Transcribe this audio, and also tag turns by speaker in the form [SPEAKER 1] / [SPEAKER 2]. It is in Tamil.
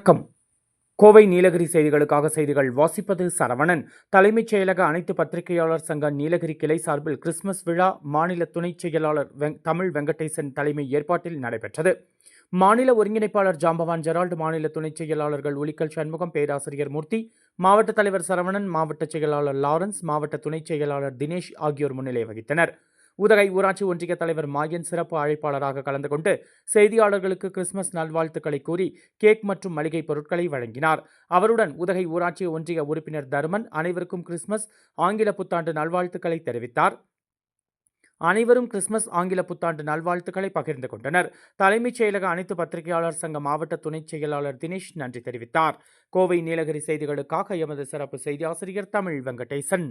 [SPEAKER 1] வணக்கம். கோவை நீலகிரி செய்திகளுக்காக செய்திகள் வாசிப்பது சரவணன். தலைமைச் செயலக அனைத்து பத்திரிகையாளர் சங்க நீலகிரி கிளை சார்பில் கிறிஸ்துமஸ் விழா மாநில துணைச் செயலாளர் வெங் தமிழ் வெங்கடேசன் தலைமை ஏற்பாட்டில் நடைபெற்றது. மாநில ஒருங்கிணைப்பாளர் ஜாம்பவான் ஜெரால்டு மாநில துணைச் செயலாளர்கள் உலிக்கல் சண்முகம் பேராசிரியர் மூர்த்தி மாவட்ட தலைவர் சரவணன் மாவட்ட செயலாளர் லாரன்ஸ் மாவட்ட துணைச் செயலாளர் தினேஷ் ஆகியோர் முன்னிலை வகித்தனர். உதகை ஊராட்சி ஒன்றிய தலைவர் மாயன் சிறப்பு அழைப்பாளராக கலந்து கொண்டு செய்தியாளர்களுக்கு கிறிஸ்துமஸ் நல்வாழ்த்துக்களை கூறி கேக் மற்றும் மளிகை பொருட்களை வழங்கினார். அவருடன் உதகை ஊராட்சி ஒன்றிய உறுப்பினர் தர்மன் அனைவருக்கும் கிறிஸ்துமஸ் ஆங்கில புத்தாண்டு நல்வாழ்த்துக்களை தெரிவித்தார். அனைவரும் கிறிஸ்துமஸ் ஆங்கில புத்தாண்டு நல்வாழ்த்துக்களை பகிர்ந்து கொண்டனர். தலைமைச் செயலக அனைத்து பத்திரிகையாளர் சங்க மாவட்ட துணைச் செயலாளர் தினேஷ் நன்றி தெரிவித்தார். கோவை நீலகிரி செய்திகளுக்காக எமது சிறப்பு செய்தி ஆசிரியர் தமிழ் வெங்கடேசன்.